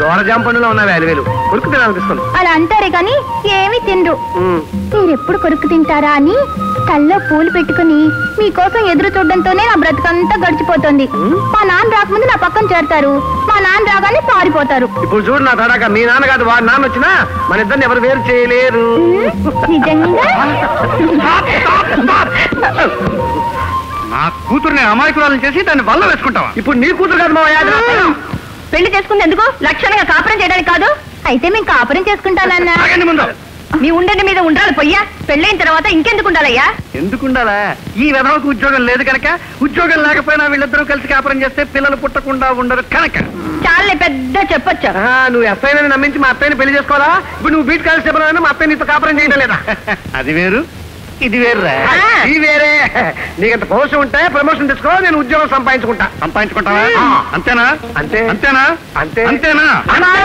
దోరజాం పండులో ఉన్నావే అలివేలు కొరుకు తినాలనిపిస్తుంది. అలా అంటారే కానీ ఏమీ తినరు. మీరెప్పుడు కొరుకు తింటారా అని తల్లో పూలు పెట్టుకుని మీకోసం ఎదురు చూడడంతోనే నా బ్రతుకంతా గడిచిపోతుంది. మా నాన్న రాకముందు నా పక్కన చేరతారు. మా నాన్న రాగానే పారిపోతారు. ఇప్పుడు చూడు నా తడాక మీ నాన్న కాదు వాడి నాన్న వచ్చినా మన ఇద్దరిని ఎవరు వేరు చేయలేరు. నిజంగా? నా కూతుర్ని అమాయకురాలను చేసి దాన్ని వల్ల వేసుకుంటావా? ఇప్పుడు నీ కూతురు కాదు మావయ్య పిల్లం. పెళ్ళి చేసుకుంది ఎందుకు? లక్షణంగా కాపురం చేయడానికి కాదు? అయితే మేము కాపురం చేసుకుంటానన్నా. ముందు. మీ ఉండని మీద ఉండాలి పొయ్యా. పెళ్ళైన తర్వాత ఇంకెందుకు ఉండాలయ్యా? ఎందుకుండాలా ఈ విధవకు ఉద్యోగం లేదు కనుక ఉద్యోగం లేకపోయినా వీళ్ళిద్దరూ కలిసి కాపురం చేస్తే పిల్లలు పుట్టకుండా ఉండరు కనుక. చాలే పెద్ద చెప్పొచ్చు. ఆ, నువ్వు ఎస్ఐ నమ్మించి మా అత్తయ్యని పెళ్ళి చేసుకోవాలా? ఇప్పుడు నువ్వు బీట్ కానిస్టేబుల్ అయినా మా అత్తయ్య నీతో కాపురం చేయడం లేదా? అది వేరు. ఇది వేరురా ఆ. ఈ వేరే నీకంత పౌరుషం ఉంటే ప్రమోషన్ తెచ్చుకో నేను ఉద్యోగం సంపాదించుకుంటా సంపాదించుకుంటావా. అంతేనా అంతే. అంతేనా అంతే. అంతేనా అంతే.